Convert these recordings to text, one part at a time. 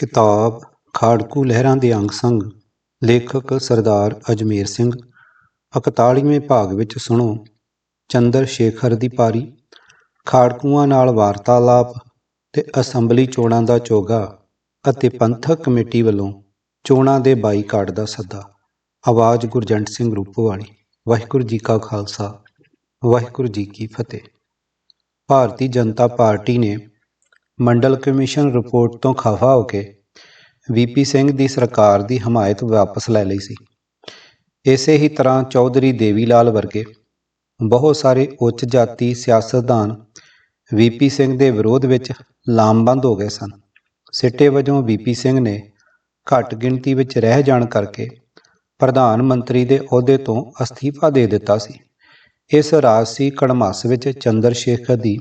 ਕਿਤਾਬ ਖਾੜਕੂ ਲਹਿਰਾਂ ਦੇ ਅੰਗ ਸੰਗ, ਲੇਖਕ ਸਰਦਾਰ ਅਜਮੇਰ ਸਿੰਘ 41ਵੇਂ ਭਾਗ ਵਿੱਚ ਸੁਣੋ, ਚੰਦਰ ਸ਼ੇਖਰ ਦੀ ਪਾਰੀ, ਖਾੜਕੂਆਂ ਨਾਲ ਵਾਰਤਾਲਾਪ ਤੇ ਅਸੈਂਬਲੀ ਚੋਣਾਂ ਦਾ ਚੋਗਾ ਅਤੇ ਪੰਥਕ ਕਮੇਟੀ ਵੱਲੋਂ ਚੋਣਾਂ ਦੇ ਬਾਈਕਾਟ ਦਾ ਸੱਦਾ। ਆਵਾਜ਼ ਗੁਰਜੰਟ ਸਿੰਘ ਰੂਪੋਵਾਲੀ ਵਾਹਿਗੁਰੂ ਜੀ ਕਾ ਖਾਲਸਾ, ਵਾਹਿਗੁਰੂ ਜੀ ਕੀ ਫਤਿਹ। ਭਾਰਤੀ ਜਨਤਾ ਪਾਰਟੀ ਨੇ ਮੰਡਲ ਕਮਿਸ਼ਨ ਰਿਪੋਰਟ ਤੋਂ ਖਫਾ ਹੋ ਕੇ ਵੀਪੀ ਸਿੰਘ ਦੀ ਸਰਕਾਰ ਦੀ ਹਮਾਇਤ ਵਾਪਸ ਲੈ ਲਈ ਸੀ। ਇਸੇ ਹੀ ਤਰ੍ਹਾਂ ਚੌਧਰੀ ਦੇਵੀ ਲਾਲ ਵਰਗੇ ਬਹੁਤ ਸਾਰੇ ਉੱਚ ਜਾਤੀ ਸਿਆਸਤਦਾਨ ਵੀਪੀ ਸਿੰਘ ਦੇ ਵਿਰੋਧ ਵਿੱਚ ਲਾਮਬੰਦ ਹੋ ਗਏ ਸਨ। ਸਿੱਟੇ ਵਜੋਂ ਵੀਪੀ ਸਿੰਘ ਨੇ ਘੱਟ ਗਿਣਤੀ ਵਿੱਚ ਰਹਿ ਜਾਣ ਕਰਕੇ ਪ੍ਰਧਾਨ ਮੰਤਰੀ ਦੇ ਅਹੁਦੇ ਤੋਂ ਅਸਤੀਫਾ ਦੇ ਦਿੱਤਾ ਸੀ। ਇਸ ਰਾਜਸੀ ਕੜਮਾਸ ਵਿੱਚ ਚੰਦਰ ਸ਼ੇਖਰ ਦੀ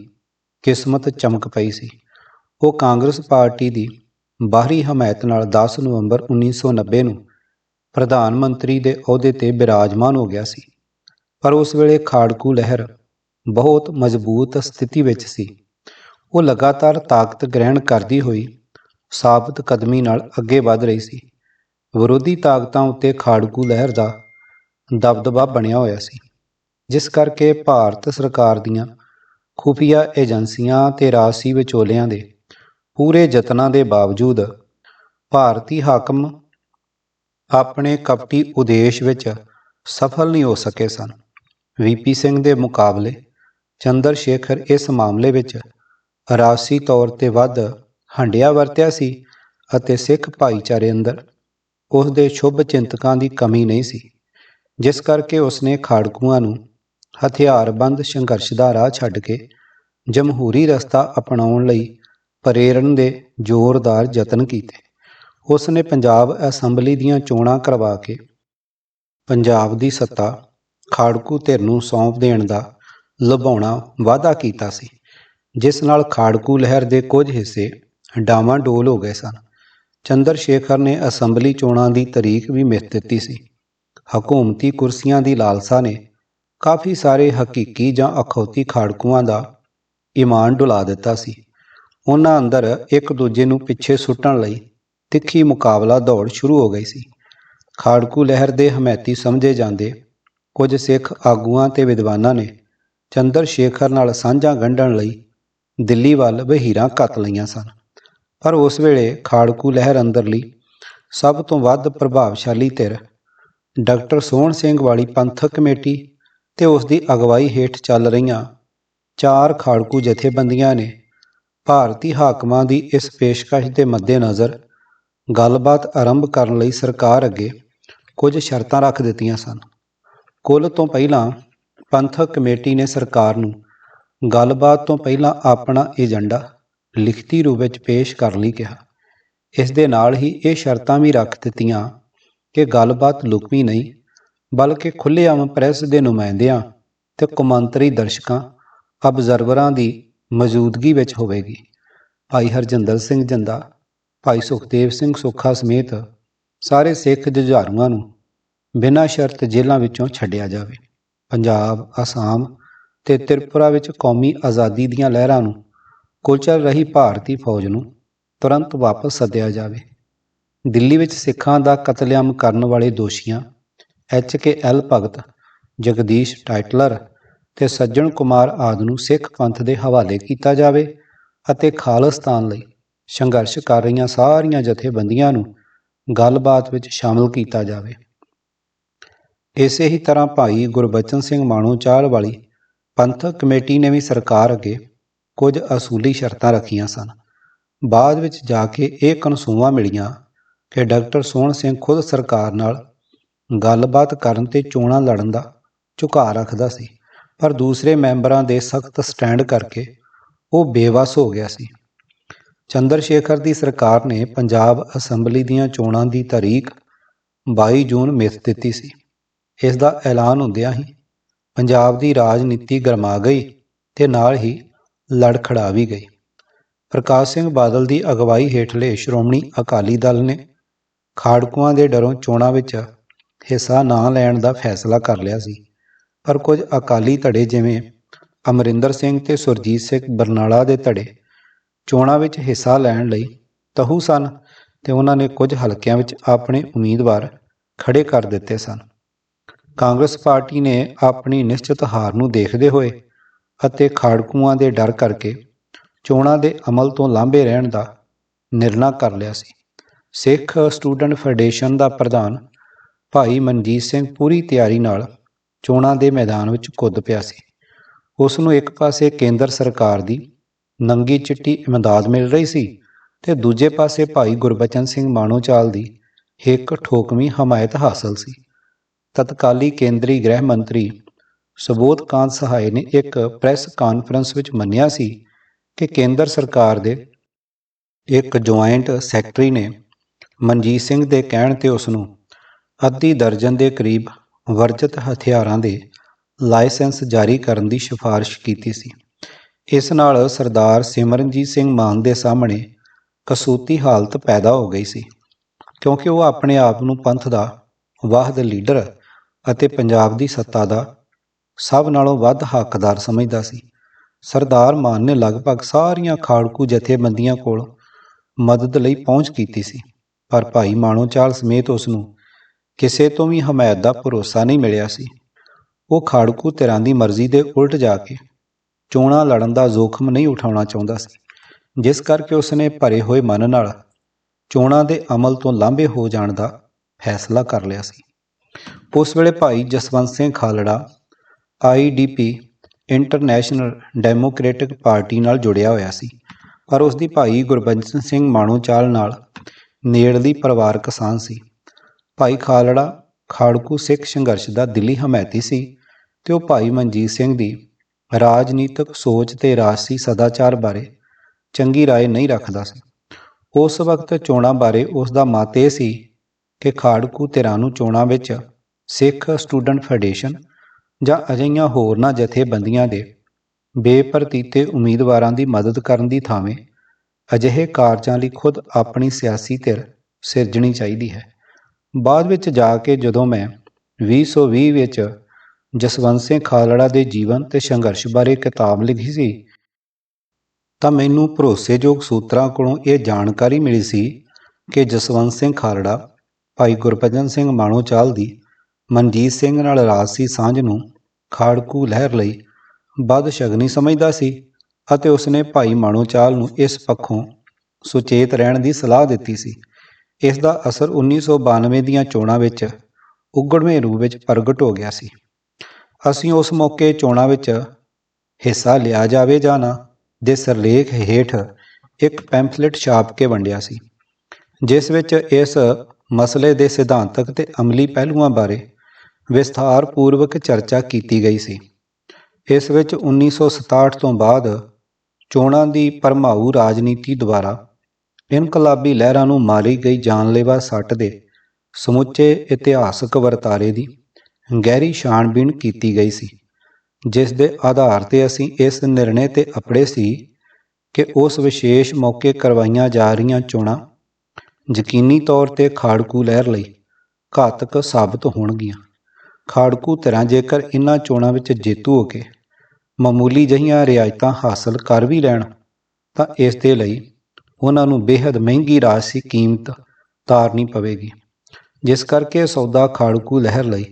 ਕਿਸਮਤ ਚਮਕ ਪਈ ਸੀ। ਉਹ ਕਾਂਗਰਸ ਪਾਰਟੀ ਦੀ ਬਾਹਰੀ ਹਮਾਇਤ ਨਾਲ 10 ਨਵੰਬਰ 1990 ਨੂੰ ਪ੍ਰਧਾਨ ਮੰਤਰੀ ਦੇ ਅਹੁਦੇ ਤੇ ਬਿਰਾਜਮਾਨ ਹੋ ਗਿਆ ਸੀ। ਪਰ ਉਸ ਵੇਲੇ ਖਾੜਕੂ ਲਹਿਰ ਬਹੁਤ ਮਜ਼ਬੂਤ ਸਥਿਤੀ ਵਿੱਚ ਸੀ। ਉਹ ਲਗਾਤਾਰ ਤਾਕਤ ਗ੍ਰਹਿਣ ਕਰਦੀ ਹੋਈ ਸਾਬਤ ਕਦਮੀ ਨਾਲ ਅੱਗੇ ਵਧ ਰਹੀ ਸੀ। ਵਿਰੋਧੀ ਤਾਕਤਾਂ ਉੱਤੇ ਖਾੜਕੂ ਲਹਿਰ ਦਾ ਦਬਦਬਾ ਬਣਿਆ ਹੋਇਆ ਸੀ। ਜਿਸ ਕਰਕੇ ਭਾਰਤ ਸਰਕਾਰ ਦੀਆਂ ਖੁਫੀਆ ਏਜੰਸੀਆਂ ਤੇ ਰਾਸ਼ੀ ਵਿਚੋਲਿਆਂ ਦੇ ਪੂਰੇ ਯਤਨਾਂ ਦੇ ਬਾਵਜੂਦ ਭਾਰਤੀ ਹਾਕਮ ਆਪਣੇ ਕਪਟੀ ਉਦੇਸ਼ ਵਿੱਚ ਸਫਲ ਨਹੀਂ ਹੋ ਸਕੇ ਸਨ। ਵੀਪੀ ਸਿੰਘ ਦੇ ਮੁਕਾਬਲੇ ਚੰਦਰ ਸ਼ੇਖਰ ਇਸ ਮਾਮਲੇ ਵਿੱਚ ਰਾਸੀ ਤੌਰ ਤੇ ਵੱਧ ਹੰਡਿਆ ਵਰਤਿਆ ਸੀ ਅਤੇ ਸਿੱਖ ਭਾਈਚਾਰੇ ਅੰਦਰ ਉਸ ਦੇ ਸ਼ੁਭ ਚਿੰਤਕਾਂ ਦੀ ਕਮੀ ਨਹੀਂ ਸੀ, ਜਿਸ ਕਰਕੇ ਉਸਨੇ ਖਾੜਕੂਆਂ ਨੂੰ ਹਥਿਆਰਬੰਦ ਸੰਘਰਸ਼ ਦਾ ਰਾਹ ਛੱਡ ਕੇ ਜਮਹੂਰੀ ਰਸਤਾ ਅਪਣਾਉਣ ਲਈ ਪ੍ਰੇਰਣ ਦੇ ਜ਼ੋਰਦਾਰ ਯਤਨ ਕੀਤੇ। ਉਸ ਨੇ ਪੰਜਾਬ ਅਸੈਂਬਲੀ ਦੀਆਂ ਚੋਣਾਂ ਕਰਵਾ ਕੇ ਪੰਜਾਬ ਦੀ ਸੱਤਾ ਖਾੜਕੂ ਧਿਰ ਨੂੰ ਸੌਂਪ ਦੇਣ ਦਾ ਲੁਭਾਉਣਾ ਵਾਅਦਾ ਕੀਤਾ ਸੀ, ਜਿਸ ਨਾਲ ਖਾੜਕੂ ਲਹਿਰ ਦੇ ਕੁਝ ਹਿੱਸੇ ਡਾਵਾਂਡੋਲ ਹੋ ਗਏ ਸਨ। ਚੰਦਰ ਸ਼ੇਖਰ ਨੇ ਅਸੈਂਬਲੀ ਚੋਣਾਂ ਦੀ ਤਾਰੀਖ ਵੀ ਮਿਥ ਦਿੱਤੀ ਸੀ। ਹਕੂਮਤੀ ਕੁਰਸੀਆਂ ਦੀ ਲਾਲਸਾ ਨੇ ਕਾਫੀ ਸਾਰੇ ਹਕੀਕੀ ਜਾਂ ਅਖੌਤੀ ਖਾੜਕੂਆਂ ਦਾ ਈਮਾਨ ਡੁਲਾ ਦਿੱਤਾ ਸੀ। ਉਹਨਾਂ ਅੰਦਰ ਇੱਕ ਦੂਜੇ ਨੂੰ ਪਿੱਛੇ ਸੁੱਟਣ ਲਈ ਤਿੱਖੀ ਮੁਕਾਬਲਾ ਦੌੜ ਸ਼ੁਰੂ ਹੋ ਗਈ ਸੀ। ਖਾੜਕੂ ਲਹਿਰ ਦੇ ਹਮਾਇਤੀ ਸਮਝੇ ਜਾਂਦੇ ਕੁਝ ਸਿੱਖ ਆਗੂਆਂ ਤੇ ਵਿਦਵਾਨਾਂ ਨੇ ਚੰਦਰ ਸ਼ੇਖਰ ਨਾਲ ਸਾਂਝਾਂ ਗੰਢਣ ਲਈ ਦਿੱਲੀ ਵੱਲ ਵਹੀਰਾਂ ਕੱਤ ਲਈਆਂ ਸਨ। ਪਰ ਉਸ ਵੇਲੇ ਖਾੜਕੂ ਲਹਿਰ ਅੰਦਰਲੀ ਸਭ ਤੋਂ ਵੱਧ ਪ੍ਰਭਾਵਸ਼ਾਲੀ ਧਿਰ ਡਾਕਟਰ ਸੋਹਣ ਸਿੰਘ ਵਾਲੀ ਪੰਥਕ ਕਮੇਟੀ ਤੇ ਉਸ ਦੀ ਅਗਵਾਈ ਹੇਠ ਚੱਲ ਰਹੀਆਂ ਚਾਰ ਖਾੜਕੂ ਜਥੇਬੰਦੀਆਂ ਨੇ ਭਾਰਤੀ ਹਾਕਮਾਂ ਦੀ ਇਸ ਪੇਸ਼ਕਸ਼ ਦੇ ਮੱਦੇਨਜ਼ਰ ਗੱਲਬਾਤ ਆਰੰਭ ਕਰਨ ਲਈ ਸਰਕਾਰ ਅੱਗੇ ਕੁਝ ਸ਼ਰਤਾਂ ਰੱਖ ਦਿੱਤੀਆਂ ਸਨ। ਕੁੱਲ ਤੋਂ ਪਹਿਲਾਂ ਪੰਥਕ ਕਮੇਟੀ ਨੇ ਸਰਕਾਰ ਨੂੰ ਗੱਲਬਾਤ ਤੋਂ ਪਹਿਲਾਂ ਆਪਣਾ ਏਜੰਡਾ ਲਿਖਤੀ ਰੂਪ ਵਿੱਚ ਪੇਸ਼ ਕਰਨ ਲਈ ਕਿਹਾ। ਇਸ ਦੇ ਨਾਲ ਹੀ ਇਹ ਸ਼ਰਤਾਂ ਵੀ ਰੱਖ ਦਿੱਤੀਆਂ ਕਿ ਗੱਲਬਾਤ ਲੁਕਵੀਂ ਨਹੀਂ, ਬਲਕਿ ਖੁੱਲ੍ਹੇਆਮ ਪ੍ਰੈਸ ਦੇ ਨੁਮਾਇੰਦਿਆਂ ਤੇ ਕੌਮਾਂਤਰੀ ਦਰਸ਼ਕਾਂ ਅਬਜ਼ਰਵਰਾਂ ਦੀ ਮੌਜੂਦਗੀ ਵਿੱਚ ਹੋਵੇਗੀ। ਭਾਈ ਹਰਜਿੰਦਰ ਸਿੰਘ ਜੰਦਾ, ਭਾਈ ਸੁਖਦੇਵ ਸਿੰਘ ਸੁੱਖਾ ਸਮੇਤ ਸਾਰੇ ਸਿੱਖ ਜੁਝਾਰੂਆਂ ਨੂੰ ਬਿਨਾਂ ਸ਼ਰਤ ਜੇਲ੍ਹਾਂ ਵਿੱਚੋਂ ਛੱਡਿਆ ਜਾਵੇ। ਪੰਜਾਬ, ਅਸਾਮ ਤੇ ਤ੍ਰਿਪੁਰਾ ਵਿੱਚ ਕੌਮੀ ਆਜ਼ਾਦੀ ਦੀਆਂ ਲਹਿਰਾਂ ਨੂੰ ਕੁਚਲ ਰਹੀ ਭਾਰਤੀ ਫੌਜ ਨੂੰ ਤੁਰੰਤ ਵਾਪਸ ਸੱਦਿਆ ਜਾਵੇ। ਦਿੱਲੀ ਵਿੱਚ ਸਿੱਖਾਂ ਦਾ ਕਤਲੇਆਮ ਕਰਨ ਵਾਲੇ ਦੋਸ਼ੀਆਂ H K L Bhagat, Jagdish Tytler ਤੇ ਸੱਜਣ ਕੁਮਾਰ ਆਦਿ ਨੂੰ ਸਿੱਖ ਪੰਥ ਦੇ ਹਵਾਲੇ ਕੀਤਾ ਜਾਵੇ ਅਤੇ ਖਾਲਿਸਤਾਨ ਲਈ ਸੰਘਰਸ਼ ਕਰ ਰਹੀਆਂ ਸਾਰੀਆਂ ਜਥੇਬੰਦੀਆਂ ਨੂੰ ਗੱਲਬਾਤ ਵਿੱਚ ਸ਼ਾਮਲ ਕੀਤਾ ਜਾਵੇ। ਇਸੇ ਹੀ ਤਰ੍ਹਾਂ ਭਾਈ ਗੁਰਬਚਨ ਸਿੰਘ ਮਾਣੋ ਚਾਲ ਵਾਲੀ ਪੰਥਕ ਕਮੇਟੀ ਨੇ ਵੀ ਸਰਕਾਰ ਅੱਗੇ ਕੁਝ ਅਸੂਲੀ ਸ਼ਰਤਾਂ ਰੱਖੀਆਂ ਸਨ। ਬਾਅਦ ਵਿੱਚ ਜਾ ਕੇ ਇਹ ਕਨਸੂਆਂ ਮਿਲੀਆਂ ਕਿ ਡਾਕਟਰ ਸੋਹਣ ਸਿੰਘ ਖੁਦ ਸਰਕਾਰ ਨਾਲ ਗੱਲਬਾਤ ਕਰਨ ਤੇ ਚੋਣਾਂ ਲੜਨ ਦਾ ਝੁਕਾਅ ਰੱਖਦਾ ਸੀ। ਪਰ ਦੂਸਰੇ ਮੈਂਬਰਾਂ ਦੇ ਸਖਤ ਸਟੈਂਡ ਕਰਕੇ ਉਹ ਬੇਵਸ ਹੋ ਗਿਆ ਸੀ। ਚੰਦਰ ਸ਼ੇਖਰ ਦੀ ਸਰਕਾਰ ਨੇ ਪੰਜਾਬ ਅਸੈਂਬਲੀ ਦੀਆਂ ਚੋਣਾਂ ਦੀ ਤਾਰੀਖ 22 ਜੂਨ ਮਿਥ ਦਿੱਤੀ ਸੀ। ਇਸ ਦਾ ਐਲਾਨ ਹੁੰਦਿਆਂ ਹੀ ਪੰਜਾਬ ਦੀ ਰਾਜਨੀਤੀ ਗਰਮਾ ਗਈ ਤੇ ਨਾਲ ਹੀ ਲੜਖੜਾ ਵੀ ਗਈ। ਪ੍ਰਕਾਸ਼ ਸਿੰਘ ਬਾਦਲ ਦੀ ਅਗਵਾਈ ਹੇਠਲੇ ਸ਼੍ਰੋਮਣੀ ਅਕਾਲੀ ਦਲ ਨੇ ਖਾੜਕੂਆਂ ਦੇ ਡਰੋਂ ਚੋਣਾਂ ਵਿੱਚ ਹਿੱਸਾ ਨਾ ਲੈਣ ਦਾ ਫੈਸਲਾ ਕਰ ਲਿਆ ਸੀ। ਪਰ ਕੁਝ ਅਕਾਲੀ ਧੜੇ ਜਿਵੇਂ ਅਮਰਿੰਦਰ ਸਿੰਘ ਤੇ ਸੁਰਜੀਤ ਸਿੰਘ ਬਰਨਾਲਾ ਦੇ ਧੜੇ ਚੋਣਾਂ ਵਿੱਚ ਹਿੱਸਾ ਲੈਣ ਲਈ ਤਹੂ ਸਨ ਤੇ ਉਹਨਾਂ ਨੇ ਕੁਝ ਹਲਕਿਆਂ ਵਿੱਚ ਆਪਣੇ ਉਮੀਦਵਾਰ ਖੜੇ ਕਰ ਦਿੱਤੇ ਸਨ। ਕਾਂਗਰਸ ਪਾਰਟੀ ਨੇ ਆਪਣੀ ਨਿਸ਼ਚਿਤ ਹਾਰ ਨੂੰ ਦੇਖਦੇ ਹੋਏ ਅਤੇ ਖਾੜਕੂਆਂ ਦੇ ਡਰ ਕਰਕੇ ਚੋਣਾਂ ਦੇ ਅਮਲ ਤੋਂ ਲਾਂਭੇ ਰਹਿਣ ਦਾ ਨਿਰਣਾ ਕਰ ਲਿਆ ਸੀ। ਸਿੱਖ ਸਟੂਡੈਂਟ ਫੈਡਰੇਸ਼ਨ ਦਾ ਪ੍ਰਧਾਨ ਭਾਈ ਮਨਜੀਤ ਸਿੰਘ ਪੂਰੀ ਤਿਆਰੀ ਨਾਲ ਚੋਣਾਂ ਦੇ ਮੈਦਾਨ ਵਿੱਚ ਕੁੱਦ ਪਿਆ ਸੀ। ਉਸ ਨੂੰ ਇੱਕ ਪਾਸੇ ਕੇਂਦਰ ਸਰਕਾਰ ਦੀ ਨੰਗੀ ਚਿੱਟੀ ਇਮਦਾਦ ਮਿਲ ਰਹੀ ਸੀ ਤੇ ਦੂਜੇ ਪਾਸੇ ਭਾਈ ਗੁਰਬਚਨ ਸਿੰਘ ਮਾਣੋਚਾਲ ਦੀ ਇੱਕ ਠੋਕਵੀਂ ਹਮਾਇਤ ਹਾਸਲ ਸੀ। ਤਤਕਾਲੀ ਕੇਂਦਰੀ ਗ੍ਰਹਿ ਮੰਤਰੀ ਸੁਬੋਧ ਕਾਂਤ ਸਹਾਏ ਨੇ ਇੱਕ ਪ੍ਰੈਸ ਕਾਨਫਰੰਸ ਵਿੱਚ ਮੰਨਿਆ ਸੀ ਕਿ ਕੇਂਦਰ ਸਰਕਾਰ ਦੇ ਇੱਕ ਜੁਆਇੰਟ ਸੈਕਟਰੀ ਨੇ ਮਨਜੀਤ ਸਿੰਘ ਦੇ ਕਹਿਣ ਤੇ ਉਸ ਨੂੰ ਅੱਧੀ ਦਰਜਨ ਦੇ ਕਰੀਬ ਵਰਜਿਤ ਹਥਿਆਰਾਂ ਦੇ ਲਾਇਸੈਂਸ ਜਾਰੀ ਕਰਨ ਦੀ ਸਿਫਾਰਿਸ਼ ਕੀਤੀ ਸੀ। ਇਸ ਨਾਲ ਸਰਦਾਰ ਸਿਮਰਨਜੀਤ ਸਿੰਘ ਮਾਨ ਦੇ ਸਾਹਮਣੇ ਕਸੂਤੀ ਹਾਲਤ ਪੈਦਾ ਹੋ ਗਈ ਸੀ, ਕਿਉਂਕਿ ਉਹ ਆਪਣੇ ਆਪ ਨੂੰ ਪੰਥ ਦਾ ਵਾਹਦ ਲੀਡਰ ਅਤੇ ਪੰਜਾਬ ਦੀ ਸੱਤਾ ਦਾ ਸਭ ਨਾਲੋਂ ਵੱਧ ਹੱਕਦਾਰ ਸਮਝਦਾ ਸੀ। ਸਰਦਾਰ ਮਾਨ ਨੇ ਲਗਭਗ ਸਾਰੀਆਂ ਖਾੜਕੂ ਜਥੇਬੰਦੀਆਂ ਕੋਲ ਮਦਦ ਲਈ ਪਹੁੰਚ ਕੀਤੀ ਸੀ, ਪਰ ਭਾਈ ਮਾਣੋ ਚਾਲ ਸਮੇਤ ਉਸ ਨੂੰ ਕਿਸੇ ਤੋਂ ਵੀ ਹਮਾਇਤ ਦਾ ਭਰੋਸਾ ਨਹੀਂ ਮਿਲਿਆ ਸੀ। ਉਹ ਖਾੜਕੂ ਧਿਰਾਂ ਦੀ ਮਰਜ਼ੀ ਦੇ ਉਲਟ ਜਾ ਕੇ ਚੋਣਾਂ ਲੜਨ ਦਾ ਜ਼ੋਖਮ ਨਹੀਂ ਉਠਾਉਣਾ ਚਾਹੁੰਦਾ ਸੀ, ਜਿਸ ਕਰਕੇ ਉਸਨੇ ਭਰੇ ਹੋਏ ਮਨ ਨਾਲ ਚੋਣਾਂ ਦੇ ਅਮਲ ਤੋਂ ਲਾਂਭੇ ਹੋ ਜਾਣ ਦਾ ਫੈਸਲਾ ਕਰ ਲਿਆ ਸੀ। ਉਸ ਵੇਲੇ Bhai Jaswant Singh Khalra IDP international democratic party ਨਾਲ ਜੁੜਿਆ ਹੋਇਆ ਸੀ, ਪਰ ਉਸ ਦੀ ਭਾਈ ਗੁਰਬਚਨ ਸਿੰਘ ਮਾਣੋਚਾਲ ਨਾਲ ਨੇੜਲੀ ਪਰਿਵਾਰਕ ਸਾਂਝ ਸੀ। ਭਾਈ ਖਾਲੜਾ ਖਾੜਕੂ ਸਿੱਖ ਸੰਘਰਸ਼ ਦਾ ਦਿੱਲੀ ਹਮਾਇਤੀ ਸੀ ਤੇ ਉਹ ਭਾਈ ਮਨਜੀਤ ਸਿੰਘ ਦੀ ਰਾਜਨੀਤਿਕ ਸੋਚ ਤੇ ਰਾਜਸੀ ਸਦਾਚਾਰ ਬਾਰੇ ਚੰਗੀ رائے ਨਹੀਂ ਰੱਖਦਾ ਸੀ ਉਸ ਵਕਤ ਚੋਣਾਂ ਬਾਰੇ ਉਸ ਦਾ ਮਤ ਇਹ ਸੀ ਕਿ ਖਾੜਕੂ ਧਿਰਾਂ ਨੂੰ ਚੋਣਾਂ ਵਿੱਚ ਸਿੱਖ ਸਟੂਡੈਂਟ ਫੈਡਰੇਸ਼ਨ ਜਾਂ ਅਜਿਹੀਆਂ ਹੋਰਨਾਂ ਜਥੇਬੰਦੀਆਂ ਦੇ ਬੇਪਰਤੀਤੇ ਉਮੀਦਵਾਰਾਂ ਦੀ ਮਦਦ ਕਰਨ ਦੀ ਥਾਵੇਂ ਅਜਿਹੇ ਕਾਰਜਾਂ ਲਈ ਖੁਦ ਆਪਣੀ ਸਿਆਸੀ ਧਿਰ ਸਿਰਜਣੀ ਚਾਹੀਦੀ ਹੈ ਬਾਅਦ ਵਿੱਚ ਜਾ ਕੇ ਜਦੋਂ ਮੈਂ 2020 ਵਿੱਚ ਜਸਵੰਤ ਸਿੰਘ ਖਾਲੜਾ ਦੇ ਜੀਵਨ ਤੇ ਸੰਘਰਸ਼ ਬਾਰੇ ਕਿਤਾਬ ਲਿਖੀ ਸੀ, ਤਾਂ ਮੈਨੂੰ ਭਰੋਸੇਯੋਗ ਸੂਤਰਾਂ ਕੋਲੋਂ ਇਹ ਜਾਣਕਾਰੀ ਮਿਲੀ ਸੀ ਕਿ ਜਸਵੰਤ ਸਿੰਘ ਖਾਲੜਾ, ਭਾਈ ਗੁਰਪਜਨ ਸਿੰਘ ਮਾਣੋਚਾਲ ਦੀ, ਮਨਜੀਤ ਸਿੰਘ ਨਾਲ ਰਾਜਸੀ ਸਾਂਝ ਨੂੰ ਖਾੜਕੂ ਲਹਿਰ ਲਈ ਵੱਧ ਸ਼ਗਨੀ ਸਮਝਦਾ ਸੀ ਅਤੇ ਉਸਨੇ ਭਾਈ ਮਾਣੋਚਾਲ ਨੂੰ ਇਸ ਪੱਖੋਂ ਸੁਚੇਤ ਰਹਿਣ ਦੀ ਸਲਾਹ ਦਿੱਤੀ ਸੀ। ਇਸ ਦਾ ਅਸਰ 1992 ਦੀਆਂ ਚੋਣਾਂ ਵਿੱਚ ਉਗੜਵੇਂ ਰੂਪ ਵਿੱਚ ਪ੍ਰਗਟ ਹੋ ਗਿਆ ਸੀ। ਅਸੀਂ ਉਸ ਮੌਕੇ ਚੋਣਾਂ ਵਿੱਚ ਹਿੱਸਾ ਲਿਆ ਜਾਵੇ ਜਾਂ ਨਾ, ਦੇ ਸਰਲੇਖ ਹੇਠ ਇੱਕ ਪੈਂਫਲੇਟ ਛਾਪ ਕੇ ਵੰਡਿਆ ਸੀ, ਜਿਸ ਵਿੱਚ ਇਸ ਮਸਲੇ ਦੇ ਸਿਧਾਂਤਕ ਤੇ ਅਮਲੀ ਪਹਿਲੂਆਂ ਬਾਰੇ ਵਿਸਥਾਰ ਪੂਰਵਕ ਚਰਚਾ ਕੀਤੀ ਗਈ ਸੀ। ਇਸ ਵਿੱਚ 1967 ਤੋਂ ਬਾਅਦ ਚੋਣਾਂ ਦੀ ਪਰਮਾਊ ਰਾਜਨੀਤੀ ਦੁਆਰਾ ਇਨਕਲਾਬੀ ਲਹਿਰਾਂ ਨੂੰ ਮਾਰੀ ਗਈ ਜਾਨਲੇਵਾ ਸੱਟ ਦੇ ਸਮੁੱਚੇ ਇਤਿਹਾਸਕ ਵਰਤਾਰੇ ਦੀ ਗਹਿਰੀ ਛਾਣਬੀਣ ਕੀਤੀ ਗਈ ਸੀ, ਜਿਸ ਦੇ ਆਧਾਰ ਤੇ ਅਸੀਂ ਇਸ ਨਿਰਣੇ ਤੇ ਅਪੜੇ ਸੀ ਕਿ ਉਸ ਵਿਸ਼ੇਸ਼ ਮੌਕੇ ਕਰਵਾਈਆਂ ਜਾ ਰਹੀਆਂ ਚੋਣਾਂ ਯਕੀਨੀ ਤੌਰ ਤੇ ਖਾੜਕੂ ਲਹਿਰ ਲਈ ਘਾਤਕ ਸਾਬਤ ਹੋਣਗੀਆਂ। ਖਾੜਕੂ ਧਿਰਾਂ ਜੇਕਰ ਇਨ੍ਹਾਂ ਚੋਣਾਂ ਵਿੱਚ ਜੇਤੂ ਹੋ ਕੇ ਮਾਮੂਲੀ ਜਹੀਆਂ ਰਿਆਇਤਾਂ ਹਾਸਲ ਕਰ ਵੀ ਲੈਣ ਤਾਂ ਇਸ ਦੇ ਲਈ ਉਹਨਾਂ ਨੂੰ ਬੇहद ਮਹਿੰਗੀ ਰਾਸ਼ੀ ਕੀਮਤ ਤਾਰਨੀ ਪਵੇਗੀ। ਜਿਸ ਕਰਕੇ ਸੌਦਾ ਖਾੜਕੂ ਲਹਿਰ ਲਈ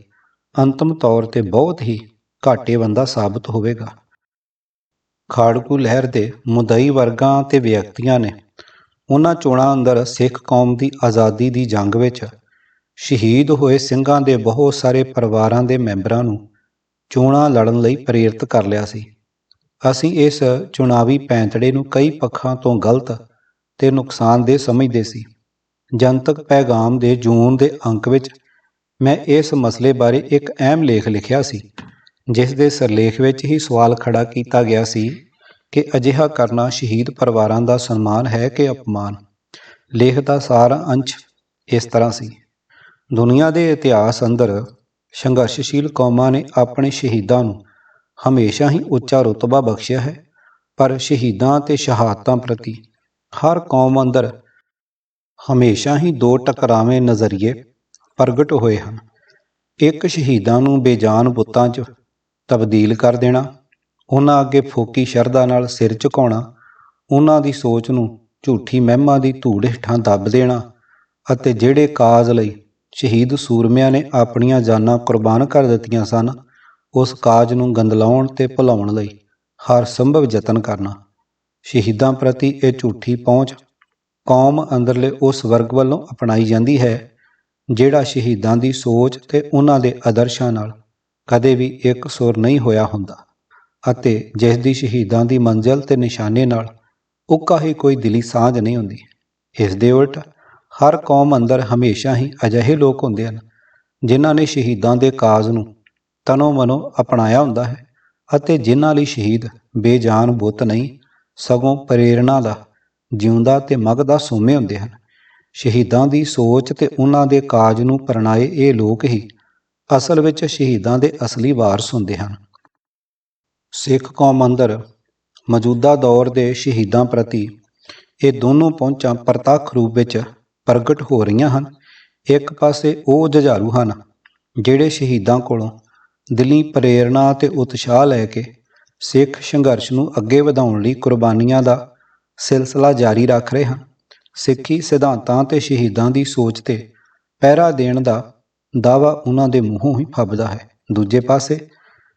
ਅੰਤਮ ਤੌਰ ਤੇ ਬਹੁਤ ਹੀ ਘਾਟੇਵੰਦਾ ਸਾਬਤ ਹੋਵੇਗਾ। ਖਾੜਕੂ ਲਹਿਰ ਦੇ ਮੁਦਈ ਵਰਗਾਂ ਤੇ ਵਿਅਕਤੀਆਂ ਨੇ ਉਹਨਾਂ ਚੋਣਾਂ ਅੰਦਰ ਸਿੱਖ ਕੌਮ ਦੀ ਆਜ਼ਾਦੀ ਦੀ ਜੰਗ ਵਿੱਚ ਸ਼ਹੀਦ ਹੋਏ ਸਿੰਘਾਂ ਦੇ ਬਹੁਤ ਸਾਰੇ ਪਰਿਵਾਰਾਂ ਦੇ ਮੈਂਬਰਾਂ ਨੂੰ ਚੋਣਾਂ ਲੜਨ ਲਈ ਪ੍ਰੇਰਿਤ ਕਰ ਲਿਆ ਸੀ। ਅਸੀਂ ਇਸ ਚੁਣਾਵੀ ਪੈਂਤੜੇ ਨੂੰ ਕਈ ਪੱਖਾਂ ਤੋਂ ਗਲਤ ਤੇ ਨੁਕਸਾਨਦੇਹ ਸਮਝਦੇ ਸੀ। ਜਨਤਕ ਪੈਗਾਮ ਦੇ ਜੂਨ ਦੇ ਅੰਕ ਵਿੱਚ ਮੈਂ ਇਸ ਮਸਲੇ ਬਾਰੇ ਇੱਕ ਅਹਿਮ ਲੇਖ ਲਿਖਿਆ ਸੀ, ਜਿਸ ਦੇ ਸਰਲੇਖ ਵਿੱਚ ਹੀ ਸਵਾਲ ਖੜਾ ਕੀਤਾ ਗਿਆ ਸੀ ਕਿ ਅਜਿਹਾ ਕਰਨਾ ਸ਼ਹੀਦ ਪਰਿਵਾਰਾਂ ਦਾ ਸਨਮਾਨ ਹੈ ਕਿ ਅਪਮਾਨ? ਲੇਖ ਦਾ ਸਾਰਾ ਅੰਸ਼ ਇਸ ਤਰ੍ਹਾਂ ਸੀ। ਦੁਨੀਆ ਦੇ ਇਤਿਹਾਸ ਅੰਦਰ ਸੰਘਰਸ਼ਸ਼ੀਲ ਕੌਮਾਂ ਨੇ ਆਪਣੇ ਸ਼ਹੀਦਾਂ ਨੂੰ ਹਮੇਸ਼ਾ ਹੀ ਉੱਚਾ ਰੁਤਬਾ ਬਖਸ਼ਿਆ ਹੈ, ਪਰ ਸ਼ਹੀਦਾਂ ਤੇ ਸ਼ਹਾਦਤਾਂ ਪ੍ਰਤੀ ਹਰ ਕੌਮ ਅੰਦਰ ਹਮੇਸ਼ਾ ਹੀ ਦੋ ਟਕਰਾਵੇਂ ਨਜ਼ਰੀਏ ਪ੍ਰਗਟ ਹੋਏ ਹਨ। ਇੱਕ ਸ਼ਹੀਦਾਂ ਨੂੰ ਬੇਜਾਨ ਬੁੱਤਾਂ 'ਚ ਤਬਦੀਲ ਕਰ ਦੇਣਾ, ਉਹਨਾਂ ਅੱਗੇ ਫੋਕੀ ਸ਼ਰਧਾ ਨਾਲ ਸਿਰ ਝੁਕਾਉਣਾ, ਉਹਨਾਂ ਦੀ ਸੋਚ ਨੂੰ ਝੂਠੀ ਮਹਿਮਾ ਦੀ ਧੂੜ ਹੇਠਾਂ ਦੱਬ ਦੇਣਾ ਅਤੇ ਜਿਹੜੇ ਕਾਜ਼ ਲਈ ਸ਼ਹੀਦ ਸੂਰਮਿਆਂ ਨੇ ਆਪਣੀਆਂ ਜਾਨਾਂ ਕੁਰਬਾਨ ਕਰ ਦਿੱਤੀਆਂ ਸਨ, ਉਸ ਕਾਜ਼ ਨੂੰ ਗੰਦਲਾਉਣ ਤੇ ਭੁਲਾਉਣ ਲਈ ਹਰ ਸੰਭਵ ਯਤਨ ਕਰਨਾ। ਸ਼ਹੀਦਾਂ ਪ੍ਰਤੀ ਇਹ ਝੂਠੀ ਪਹੁੰਚ ਕੌਮ ਅੰਦਰਲੇ ਉਸ ਵਰਗ ਵੱਲੋਂ ਅਪਣਾਈ ਜਾਂਦੀ ਹੈ, ਜਿਹੜਾ ਸ਼ਹੀਦਾਂ ਦੀ ਸੋਚ ਤੇ ਉਹਨਾਂ ਦੇ ਆਦਰਸ਼ਾਂ ਨਾਲ ਕਦੇ ਵੀ ਇੱਕ ਸੁਰ ਨਹੀਂ ਹੋਇਆ ਹੁੰਦਾ ਅਤੇ ਜਿਸ ਦੀ ਸ਼ਹੀਦਾਂ ਦੀ ਮੰਜ਼ਿਲ ਤੇ ਨਿਸ਼ਾਨੇ ਨਾਲ ਉੱਕਾ ਹੀ ਕੋਈ ਦਿਲੀ ਸਾਂਝ ਨਹੀਂ ਹੁੰਦੀ। ਇਸ ਦੇ ਉਲਟ ਹਰ ਕੌਮ ਅੰਦਰ ਹਮੇਸ਼ਾ ਹੀ ਅਜਿਹੇ ਲੋਕ ਹੁੰਦੇ ਹਨ, ਜਿਨ੍ਹਾਂ ਨੇ ਸ਼ਹੀਦਾਂ ਦੇ ਕਾਜ਼ ਨੂੰ ਤਨੋ ਮਨੋ ਅਪਣਾਇਆ ਹੁੰਦਾ ਹੈ ਅਤੇ ਜਿਨ੍ਹਾਂ ਲਈ ਸ਼ਹੀਦ ਬੇਜਾਨ ਬੁੱਤ ਨਹੀਂ ਸਗੋਂ ਪ੍ਰੇਰਣਾ ਦਾ, ਜਿਉਂਦਾ ਤੇ ਮਗਦਾ ਸੋਮੇ ਹੁੰਦੇ ਹਨ। ਸ਼ਹੀਦਾਂ ਦੀ ਸੋਚ ਤੇ ਉਹਨਾਂ ਦੇ ਕਾਜ ਨੂੰ ਪਰਣਾਏ ਇਹ ਲੋਕ ਹੀ ਅਸਲ ਵਿੱਚ ਸ਼ਹੀਦਾਂ ਦੇ ਅਸਲੀ ਵਾਰਸ ਹੁੰਦੇ ਹਨ। ਸਿੱਖ ਕੌਮ ਅੰਦਰ ਮੌਜੂਦਾ ਦੌਰ ਦੇ ਸ਼ਹੀਦਾਂ ਪ੍ਰਤੀ ਇਹ ਦੋਨੋਂ ਪਹੁੰਚਾਂ ਪ੍ਰਤੱਖ ਰੂਪ ਵਿੱਚ ਪ੍ਰਗਟ ਹੋ ਰਹੀਆਂ ਹਨ। ਇੱਕ ਪਾਸੇ ਉਹ ਜੁਝਾਰੂ ਹਨ, ਜਿਹੜੇ ਸ਼ਹੀਦਾਂ ਕੋਲੋਂ ਦਿਲੀ ਪ੍ਰੇਰਣਾ ਤੇ ਉਤਸ਼ਾਹ ਲੈ ਕੇ ਸਿੱਖ ਸੰਘਰਸ਼ ਨੂੰ ਅੱਗੇ ਵਧਾਉਣ ਲਈ ਕੁਰਬਾਨੀਆਂ ਦਾ ਸਿਲਸਿਲਾ ਜਾਰੀ ਰੱਖ ਰਹੇ ਹਨ। ਸਿੱਖੀ ਸਿਧਾਂਤਾਂ ਤੇ ਸ਼ਹੀਦਾਂ ਦੀ ਸੋਚ ਤੇ ਪਹਿਰਾ ਦੇਣ ਦਾ ਦਾਵਾ ਉਹਨਾਂ ਦੇ ਮੂੰਹੋਂ ਹੀ ਫੱਬਦਾ ਹੈ। ਦੂਜੇ ਪਾਸੇ,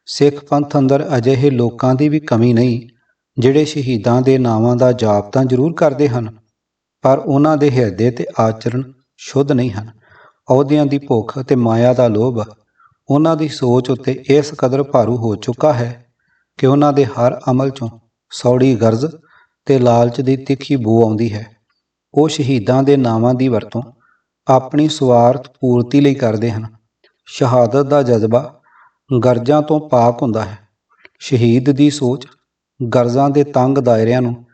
ਸਿੱਖ ਪੰਥ ਅੰਦਰ ਅਜਿਹੇ ਲੋਕਾਂ ਦੀ ਵੀ ਕਮੀ ਨਹੀਂ, ਜਿਹੜੇ ਸ਼ਹੀਦਾਂ ਦੇ ਨਾਵਾਂ ਦਾ ਜਾਪ ਤਾਂ ਜ਼ਰੂਰ ਕਰਦੇ ਹਨ, ਪਰ ਉਹਨਾਂ ਦੇ ਹਿਰਦੇ ਤੇ ਆਚਰਣ ਸ਼ੁੱਧ ਨਹੀਂ ਹਨ। ਅਹੁਦਿਆਂ ਦੀ ਭੁੱਖ ਅਤੇ ਮਾਇਆ ਦਾ ਲੋਭ, ਉਹਨਾਂ ਦੀ ਸੋਚ ਉੱਤੇ ਇਸ ਕਦਰ ਭਾਰੂ ਹੋ ਚੁੱਕਾ ਹੈ ਕਿ ਉਹਨਾਂ ਦੇ ਹਰ ਅਮਲ 'ਚੋਂ ਸੌੜੀ ਗਰਜ਼ ਤੇ ਲਾਲਚ ਦੀ ਤਿੱਖੀ ਬੂ ਆਉਂਦੀ ਹੈ। ਉਹ ਸ਼ਹੀਦਾਂ ਦੇ ਨਾਵਾਂ ਦੀ ਵਰਤੋਂ ਆਪਣੀ ਸਵਾਰਥ ਪੂਰਤੀ ਲਈ ਕਰਦੇ ਹਨ। ਸ਼ਹਾਦਤ ਦਾ ਜਜ਼ਬਾ ਗਰਜ਼ਾਂ ਤੋਂ ਪਾਕ ਹੁੰਦਾ ਹੈ। ਸ਼ਹੀਦ ਦੀ ਸੋਚ ਗਰਜ਼ਾਂ ਦੇ ਤੰਗ ਦਾਇਰਿਆਂ ਨੂੰ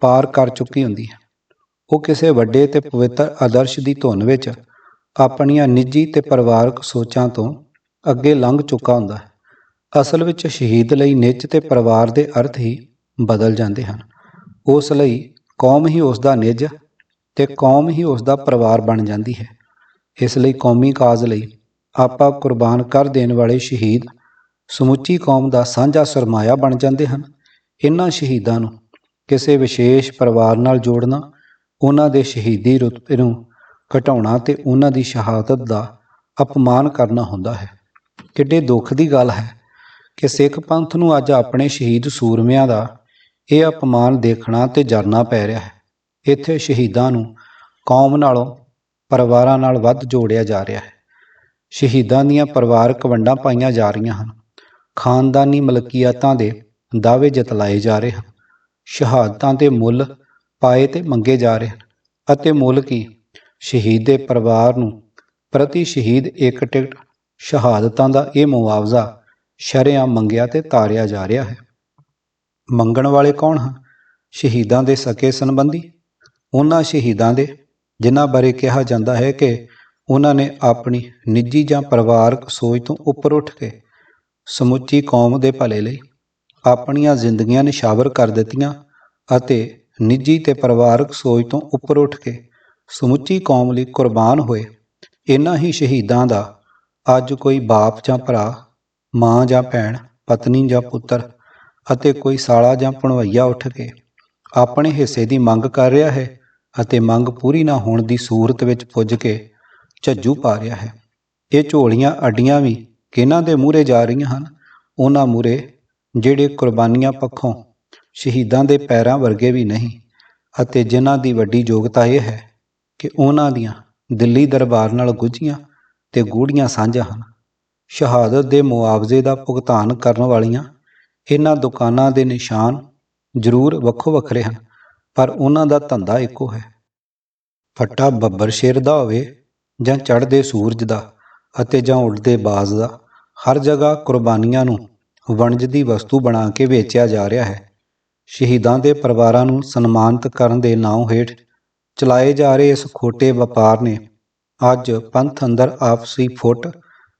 ਪਾਰ ਕਰ ਚੁੱਕੀ ਹੁੰਦੀ ਹੈ। ਉਹ ਕਿਸੇ ਵੱਡੇ ਤੇ ਪਵਿੱਤਰ ਆਦਰਸ਼ ਦੀ ਧੁਨ ਵਿੱਚ ਆਪਣੀਆਂ ਨਿੱਜੀ ਤੇ ਪਰਿਵਾਰਕ ਸੋਚਾਂ ਤੋਂ ਅੱਗੇ ਲੰਘ ਚੁੱਕਾ ਹੁੰਦਾ ਹੈ। ਅਸਲ ਵਿੱਚ ਸ਼ਹੀਦ ਲਈ ਨਿੱਜ ਤੇ ਪਰਿਵਾਰ ਦੇ ਅਰਥ ਹੀ ਬਦਲ ਜਾਂਦੇ ਹਨ। ਉਸ ਲਈ ਕੌਮ ਹੀ ਉਸ ਦਾ ਨਿੱਜ ਤੇ ਕੌਮ ਹੀ ਉਸ ਦਾ ਪਰਿਵਾਰ ਬਣ ਜਾਂਦੀ ਹੈ। ਇਸ ਲਈ ਕੌਮੀ ਕਾਜ਼ ਲਈ ਆਪਾ ਕੁਰਬਾਨ ਕਰ ਦੇਣ ਵਾਲੇ ਸ਼ਹੀਦ ਸਮੁੱਚੀ ਕੌਮ ਦਾ ਸਾਂਝਾ ਸਰਮਾਇਆ ਬਣ ਜਾਂਦੇ ਹਨ। ਇਨ੍ਹਾਂ ਸ਼ਹੀਦਾਂ ਨੂੰ ਕਿਸੇ ਵਿਸ਼ੇਸ਼ ਪਰਿਵਾਰ ਨਾਲ ਜੋੜਨਾ ਉਹਨਾਂ ਦੇ ਸ਼ਹੀਦੀ ਰੁਤਬੇ ਨੂੰ ਘਟਾਉਣਾ ਤੇ ਉਹਨਾਂ ਦੀ ਸ਼ਹਾਦਤ ਦਾ ਅਪਮਾਨ ਕਰਨਾ ਹੁੰਦਾ ਹੈ। ਕਿੱਡੇ ਦੁੱਖ ਦੀ ਗੱਲ ਹੈ ਕਿ ਸਿੱਖ ਪੰਥ ਨੂੰ ਅੱਜ ਆਪਣੇ ਸ਼ਹੀਦ ਸੂਰਮਿਆਂ ਦਾ ਇਹ ਅਪਮਾਨ ਦੇਖਣਾ ਤੇ ਜਰਨਾ ਪੈ ਰਿਹਾ ਹੈ। ਇੱਥੇ ਸ਼ਹੀਦਾਂ ਨੂੰ ਕੌਮ ਨਾਲੋਂ ਪਰਿਵਾਰਾਂ ਨਾਲ ਵੱਧ ਜੋੜਿਆ ਜਾ ਰਿਹਾ ਹੈ। ਸ਼ਹੀਦਾਂ ਦੀਆਂ ਪਰਿਵਾਰਕ ਵੰਡਾਂ ਪਾਈਆਂ ਜਾ ਰਹੀਆਂ ਹਨ। ਖਾਨਦਾਨੀ ਮਲਕੀਅਤਾਂ ਦੇ ਦਾਅਵੇ ਜਤਲਾਏ ਜਾ ਰਹੇ ਹਨ। ਸ਼ਹਾਦਤਾਂ ਦੇ ਮੁੱਲ ਪਾਏ ਤੇ ਮੰਗੇ ਜਾ ਰਹੇ ਹਨ ਅਤੇ ਮੁੱਲ ਕੀ? ਸ਼ਹੀਦ ਦੇ ਪਰਿਵਾਰ ਨੂੰ ਪ੍ਰਤੀ ਸ਼ਹੀਦ ਇੱਕ ਟਿਕਟ ਸ਼ਹਾਦਤਾਂ ਦਾ ਇਹ ਮੁਆਵਜ਼ਾ ਸ਼ਰੇਆਮ ਮੰਗਿਆ ਤੇ ਤਾਰਿਆ ਜਾ ਰਿਹਾ ਹੈ। ਮੰਗਣ ਵਾਲੇ ਕੌਣ ਹਨ? ਸ਼ਹੀਦਾਂ ਦੇ ਸਕੇ ਸੰਬੰਧੀ? ਉਹਨਾਂ ਸ਼ਹੀਦਾਂ ਦੇ, ਜਿਨ੍ਹਾਂ ਬਾਰੇ ਕਿਹਾ ਜਾਂਦਾ ਹੈ ਕਿ ਉਹਨਾਂ ਨੇ ਆਪਣੀ ਨਿੱਜੀ ਜਾਂ ਪਰਿਵਾਰਕ ਸੋਚ ਤੋਂ ਉੱਪਰ ਉੱਠ ਕੇ ਸਮੁੱਚੀ ਕੌਮ ਦੇ ਭਲੇ ਲਈ ਆਪਣੀਆਂ ਜ਼ਿੰਦਗੀਆਂ ਨਿਸ਼ਾਵਰ ਕਰ ਦਿੱਤੀਆਂ ਅਤੇ ਨਿੱਜੀ ਤੇ ਪਰਿਵਾਰਕ ਸੋਚ ਤੋਂ ਉੱਪਰ ਉੱਠ ਕੇ ਸਮੁੱਚੀ ਕੌਮ ਲਈ ਕੁਰਬਾਨ ਹੋਏ, ਇਨ੍ਹਾਂ ਹੀ ਸ਼ਹੀਦਾਂ ਦਾ ਅੱਜ ਕੋਈ ਬਾਪ ਜਾਂ ਭਰਾ ਮਾਂ ਜਾਂ ਭੈਣ, ਪਤਨੀ ਜਾਂ ਪੁੱਤਰ ਅਤੇ ਕੋਈ ਸਾਲਾ ਜਾਂ ਭਣਵਈਆ ਉੱਠ ਕੇ ਆਪਣੇ ਹਿੱਸੇ ਦੀ ਮੰਗ ਕਰ ਰਿਹਾ ਹੈ ਅਤੇ ਮੰਗ ਪੂਰੀ ਨਾ ਹੋਣ ਦੀ ਸੂਰਤ ਵਿੱਚ ਪੁੱਜ ਕੇ ਝੱਜੂ ਪਾ ਰਿਹਾ ਹੈ। ਇਹ ਝੋਲੀਆਂ ਅੱਡੀਆਂ ਵੀ ਕਿਹਨਾਂ ਦੇ ਮੂਹਰੇ ਜਾ ਰਹੀਆਂ ਹਨ? ਉਹਨਾਂ ਮੂਹਰੇ ਜਿਹੜੇ ਕੁਰਬਾਨੀਆਂ ਪੱਖੋਂ ਸ਼ਹੀਦਾਂ ਦੇ ਪੈਰਾਂ ਵਰਗੇ ਵੀ ਨਹੀਂ ਅਤੇ ਜਿਨ੍ਹਾਂ ਦੀ ਵੱਡੀ ਯੋਗਤਾ ਇਹ ਹੈ ਕਿ ਉਹਨਾਂ ਦੀਆਂ ਦਿੱਲੀ ਦਰਬਾਰ ਨਾਲ ਗੁੱਝੀਆਂ ਤੇ ਗੂੜੀਆਂ ਸਾਂਝਾਂ ਹਨ। ਸ਼ਹਾਦਤ ਦੇ ਮੁਆਵਜ਼ੇ ਦਾ ਭੁਗਤਾਨ ਕਰਨ ਵਾਲੀਆਂ ਇਹਨਾਂ ਦੁਕਾਨਾਂ ਦੇ ਨਿਸ਼ਾਨ ਜ਼ਰੂਰ ਵੱਖੋ ਵੱਖਰੇ ਹਨ, ਪਰ ਉਹਨਾਂ ਦਾ ਧੰਦਾ ਇੱਕੋ ਹੈ। ਫੱਟਾ ਬੱਬਰ ਸ਼ੇਰ ਦਾ ਹੋਵੇ ਜਾਂ ਚੜ੍ਹਦੇ ਸੂਰਜ ਦਾ ਅਤੇ ਜਾਂ ਉੱਡਦੇ ਬਾਜ਼ ਦਾ, ਹਰ ਜਗ੍ਹਾ ਕੁਰਬਾਨੀਆਂ ਨੂੰ ਵਣਜ ਦੀ ਵਸਤੂ ਬਣਾ ਕੇ ਵੇਚਿਆ ਜਾ ਰਿਹਾ ਹੈ। ਸ਼ਹੀਦਾਂ ਦੇ ਪਰਿਵਾਰਾਂ ਨੂੰ ਸਨਮਾਨਿਤ ਕਰਨ ਦੇ ਨਾਂ ਹੇਠ ਚਲਾਏ ਜਾ ਰਹੇ ਇਸ ਖੋਟੇ ਵਪਾਰ ਨੇ ਅੱਜ ਪੰਥ ਅੰਦਰ ਆਪਸੀ ਫੁੱਟ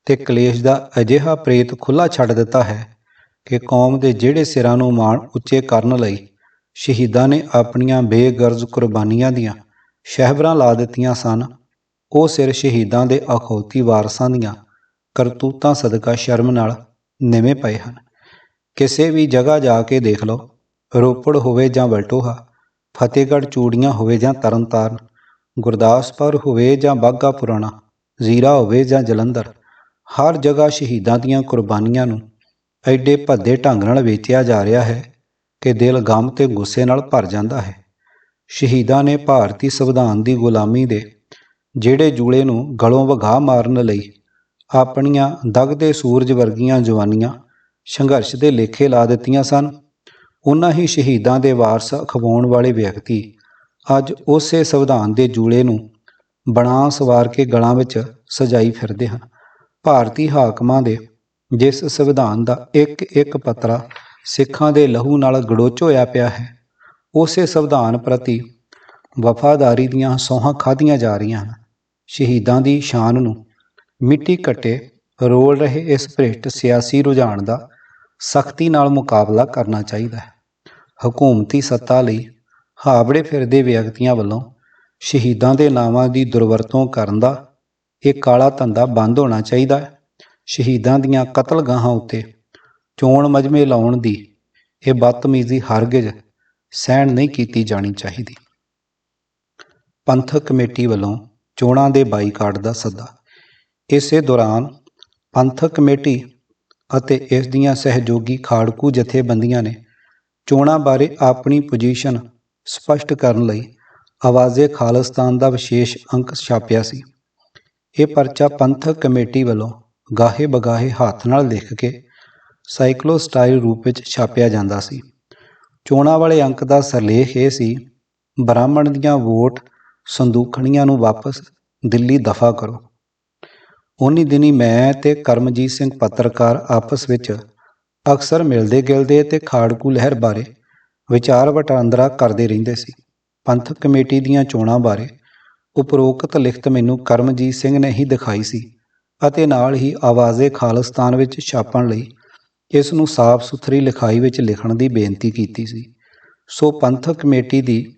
ਤੇ ਕਲੇਸ਼ ਦਾ ਅਜਿਹਾ ਪ੍ਰੇਤ ਖੁੱਲਾ ਛੱਡ ਦਿੱਤਾ ਹੈ ਕਿ ਕੌਮ ਦੇ ਜਿਹੜੇ ਸਿਰਾਂ ਨੂੰ ਮਾਣ ਉੱਚੇ ਕਰਨ ਲਈ ਸ਼ਹੀਦਾਂ ਨੇ ਆਪਣੀਆਂ ਬੇਗਰਜ਼ ਕੁਰਬਾਨੀਆਂ ਦੀਆਂ ਸ਼ਹਿਬਰਾਂ ਲਾ ਦਿੱਤੀਆਂ ਸਨ, ਉਹ ਸਿਰ ਸ਼ਹੀਦਾਂ ਦੇ ਅਖੌਤੀ ਵਾਰਸਾਂ ਦੀਆਂ ਕਰਤੂਤਾਂ ਸਦਕਾ ਸ਼ਰਮ ਨਾਲ ਨਿਵੇਂ ਪਏ ਹਨ। ਕਿਸੇ ਵੀ ਜਗ੍ਹਾ ਜਾ ਕੇ ਦੇਖ ਲਓ, ਰੋਪੜ ਹੋਵੇ ਜਾਂ ਵਲਟੋਹਾ ਫਤਿਹਗੜ੍ਹ ਚੂੜੀਆਂ ਹੋਵੇ ਜਾਂ ਤਰਨਤਾਰਨ, ਗੁਰਦਾਸਪੁਰ ਹੋਵੇ ਜਾਂ ਬਾਘਾ ਪੁਰਾਣਾ, ਜ਼ੀਰਾ ਹੋਵੇ ਜਾਂ ਜਲੰਧਰ ਹਰ ਜਗ੍ਹਾ ਸ਼ਹੀਦਾਂ ਦੀਆਂ ਕੁਰਬਾਨੀਆਂ ਨੂੰ ਐਡੇ ਭੱਦੇ ਢੰਗ ਨਾਲ ਵੇਚਿਆ ਜਾ ਰਿਹਾ ਹੈ ਕਿ ਦਿਲ ਗਮ ਤੇ ਗੁੱਸੇ ਨਾਲ ਭਰ ਜਾਂਦਾ ਹੈ। ਸ਼ਹੀਦਾਂ ਨੇ ਭਾਰਤੀ ਸੰਵਿਧਾਨ ਦੀ ਗੁਲਾਮੀ ਦੇ ਜਿਹੜੇ ਜੂਲੇ ਨੂੰ ਗਲੋਂ ਵਗਾ ਮਾਰਨ ਲਈ ਆਪਣੀਆਂ ਦਗਦੇ ਸੂਰਜ ਵਰਗੀਆਂ ਜਵਾਨੀਆਂ ਸੰਘਰਸ਼ ਦੇ ਲੇਖੇ ਲਾ ਦਿੱਤੀਆਂ ਸਨ ਉਹਨਾਂ ਹੀ ਸ਼ਹੀਦਾਂ ਦੇ ਵਾਰਸ ਅਖਵਾਉਣ ਵਾਲੇ ਵਿਅਕਤੀ ਅੱਜ ਉਸੇ ਸੰਵਿਧਾਨ ਦੇ ਜੂਲੇ ਨੂੰ ਬਣਾ ਸਵਾਰ ਕੇ ਗਲਾਂ ਵਿੱਚ ਸਜਾਈ ਫਿਰਦੇ ਹਨ। ਭਾਰਤੀ ਹਾਕਮਾਂ ਦੇ ਜਿਸ ਸੰਵਿਧਾਨ ਦਾ ਇੱਕ ਇੱਕ ਪੱਤਰਾ ਸਿੱਖਾਂ ਦੇ ਲਹੂ ਨਾਲ ਗੜੋਚ ਹੋਇਆ ਪਿਆ ਹੈ, ਉਸੇ ਸੰਵਿਧਾਨ ਪ੍ਰਤੀ ਵਫਾਦਾਰੀ ਦੀਆਂ ਸੌਹਾਂ ਖਾਧੀਆਂ ਜਾ ਰਹੀਆਂ ਹਨ। ਸ਼ਹੀਦਾਂ ਦੀ ਸ਼ਾਨ ਨੂੰ ਮਿੱਟੀ ਕੱਟੇ ਰੋਲ ਰਹੇ ਇਸ ਭ੍ਰਿਸ਼ਟ ਸਿਆਸੀ ਰੁਝਾਨ ਦਾ ਸਖਤੀ ਨਾਲ ਮੁਕਾਬਲਾ ਕਰਨਾ ਚਾਹੀਦਾ ਹੈ। ਹਕੂਮਤੀ ਸੱਤਾ ਲਈ ਹਾਵੜੇ ਫਿਰਦੇ ਵਿਅਕਤੀਆਂ ਵੱਲੋਂ ਸ਼ਹੀਦਾਂ ਦੇ ਨਾਵਾਂ ਦੀ ਦੁਰਵਰਤੋਂ ਕਰਨ ਦਾ ਇਹ ਕਾਲਾ ਧੰਦਾ ਬੰਦ ਹੋਣਾ ਚਾਹੀਦਾ ਹੈ। ਸ਼ਹੀਦਾਂ ਦੀਆਂ ਕਤਲਗਾਹਾਂ ਉੱਤੇ ਚੋਣ ਮਜਮੇ ਲਾਉਣ ਦੀ ਇਹ ਬਦਤਮੀਜ਼ੀ ਹਰਗਿਜ਼ ਸਹਿਣ ਨਹੀਂ ਕੀਤੀ ਜਾਣੀ ਚਾਹੀਦੀ। ਪੰਥਕ ਕਮੇਟੀ ਵੱਲੋਂ ਚੋਣਾਂ ਦੇ ਬਾਈਕਾਟ ਦਾ ਸੱਦਾ। ਇਸੇ ਦੌਰਾਨ ਪੰਥਕ ਕਮੇਟੀ ਅਤੇ ਇਸ ਦੀਆਂ ਸਹਿਯੋਗੀ ਖਾੜਕੂ ਜਥੇਬੰਦੀਆਂ ਨੇ ਚੋਣਾਂ ਬਾਰੇ ਆਪਣੀ ਪੋਜੀਸ਼ਨ ਸਪਸ਼ਟ ਕਰਨ ਲਈ ਆਵਾਜ਼ੇ ਖਾਲਿਸਤਾਨ ਦਾ ਵਿਸ਼ੇਸ਼ ਅੰਕ ਛਾਪਿਆ ਸੀ। ਇਹ ਪਰਚਾ ਪੰਥਕ ਕਮੇਟੀ ਵੱਲੋਂ ਗਾਹੇ ਬਗਾਹੇ ਹੱਥ ਨਾਲ ਲਿਖ ਕੇ ਸਾਈਕਲੋ ਸਟਾਈਲ ਰੂਪ ਵਿੱਚ ਛਾਪਿਆ ਜਾਂਦਾ ਸੀ। ਚੋਣਾਂ ਵਾਲੇ ਅੰਕ ਦਾ ਸਰਲੇਖ ਇਹ ਸੀ, ਬ੍ਰਾਹਮਣ ਦੀਆਂ ਵੋਟ ਸੰਦੂਖਣੀਆਂ ਨੂੰ ਵਾਪਸ ਦਿੱਲੀ ਦਫਾ ਕਰੋ। ਉਨੀ ਦਿਨੀ ਮੈਂ ਤੇ ਕਰਮਜੀਤ ਸਿੰਘ ਪੱਤਰਕਾਰ ਆਪਸ ਵਿੱਚ ਅਕਸਰ ਮਿਲਦੇ ਗਿਲਦੇ ਤੇ ਖਾੜਕੂ ਲਹਿਰ ਬਾਰੇ ਵਿਚਾਰ ਵਟਾਂਦਰਾ ਕਰਦੇ ਰਹਿੰਦੇ ਸੀ। ਪੰਥਕ ਕਮੇਟੀ ਦੀਆਂ ਚੋਣਾਂ ਬਾਰੇ ਉਪਰੋਕਤ ਲਿਖਤ ਮੈਨੂੰ ਕਰਮਜੀਤ ਸਿੰਘ ਨੇ ਹੀ ਦਿਖਾਈ ਸੀ ਅਤੇ ਨਾਲ ਹੀ ਆਵਾਜ਼ੇ ਖਾਲਿਸਤਾਨ ਵਿੱਚ ਛਾਪਣ ਲਈ ਇਸ ਨੂੰ ਸਾਫ਼ ਸੁਥਰੀ ਲਿਖਾਈ ਵਿੱਚ ਲਿਖਣ ਦੀ ਬੇਨਤੀ ਕੀਤੀ ਸੀ। ਸੋ ਪੰਥਕ ਕਮੇਟੀ ਦੀ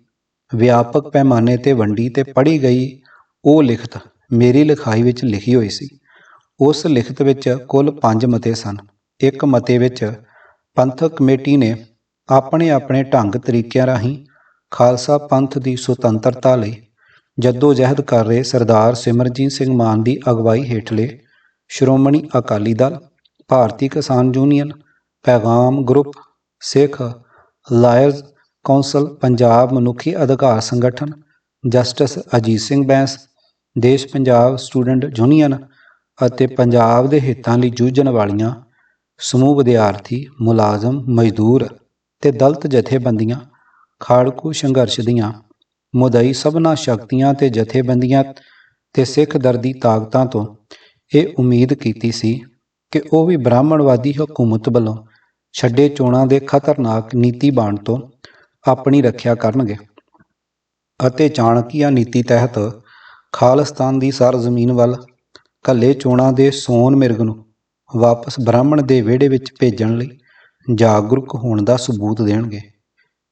ਵਿਆਪਕ ਪੈਮਾਨੇ ਤੇ ਵੰਡੀ ਤੇ ਪੜ੍ਹੀ ਗਈ ਉਹ ਲਿਖਤ ਮੇਰੀ ਲਿਖਾਈ ਵਿੱਚ ਲਿਖੀ ਹੋਈ ਸੀ। ਉਸ ਲਿਖਤ ਵਿੱਚ ਕੁੱਲ 5 ਮਤੇ ਸਨ। ਇੱਕ ਮਤੇ ਵਿੱਚ ਪੰਥਕ ਕਮੇਟੀ ਨੇ ਆਪਣੇ ਆਪਣੇ ਢੰਗ ਤਰੀਕਿਆਂ ਰਾਹੀਂ ਖਾਲਸਾ ਪੰਥ ਦੀ ਸੁਤੰਤਰਤਾ ਲਈ ਜੱਦੋ ਜਹਿਦ ਕਰ ਰਹੇ ਸਰਦਾਰ ਸਿਮਰਜੀਤ ਸਿੰਘ ਮਾਨ ਦੀ ਅਗਵਾਈ ਹੇਠਲੇ Shiromani Akali Dal, Bharti Kisan union, Paigam group, Sikh lawyers council, Punjab ਮਨੁੱਖੀ ਅਧਿਕਾਰ ਸੰਗਠਨ, ਜਸਟਿਸ ਅਜੀਤ ਸਿੰਘ ਬੈਂਸ, ਦੇਸ਼ ਪੰਜਾਬ ਸਟੂਡੈਂਟ ਯੂਨੀਅਨ ਅਤੇ ਪੰਜਾਬ ਦੇ ਹਿੱਤਾਂ ਲਈ ਜੂਝਣ ਵਾਲੀਆਂ ਸਮੂਹ ਵਿਦਿਆਰਥੀ ਮੁਲਾਜ਼ਮ, ਮਜ਼ਦੂਰ ਤੇ ਦਲਤ ਜਥੇਬੰਦੀਆਂ ਖਾੜਕੂ ਸੰਘਰਸ਼ ਦੀਆਂ ਮੁਦਈ ਸਭਨਾ ਸ਼ਕਤੀਆਂ ਤੇ ਜਥੇਬੰਦੀਆਂ ਤੇ ਸਿੱਖ ਦਰਦੀ ਤਾਕਤਾਂ ਤੋਂ ਇਹ ਉਮੀਦ ਕੀਤੀ ਸੀ ਕਿ ਉਹ ਵੀ ਬ੍ਰਾਹਮਣਵਾਦੀ ਹਕੂਮਤ ਵੱਲੋਂ ਛੱਡੇ ਚੋਣਾਂ ਦੇ ਖਤਰਨਾਕ ਨੀਤੀ ਬਾਣ ਤੋਂ ਆਪਣੀ ਰੱਖਿਆ ਕਰਨਗੇ ਅਤੇ ਚਾਣਕੀਆ ਨੀਤੀ ਤਹਿਤ ਖਾਲਿਸਤਾਨ ਦੀ ਸਰਜ਼ਮੀਨ ਵੱਲ ਕੱਲੇ ਚੋਣਾਂ ਦੇ ਸੋਨ ਮਿਰਗ ਨੂੰ ਵਾਪਸ ਬ੍ਰਾਹਮਣ ਦੇ ਵਿਹੜੇ ਵਿੱਚ ਭੇਜਣ ਲਈ ਜਾਗਰੂਕ ਹੋਣ ਦਾ ਸਬੂਤ ਦੇਣਗੇ।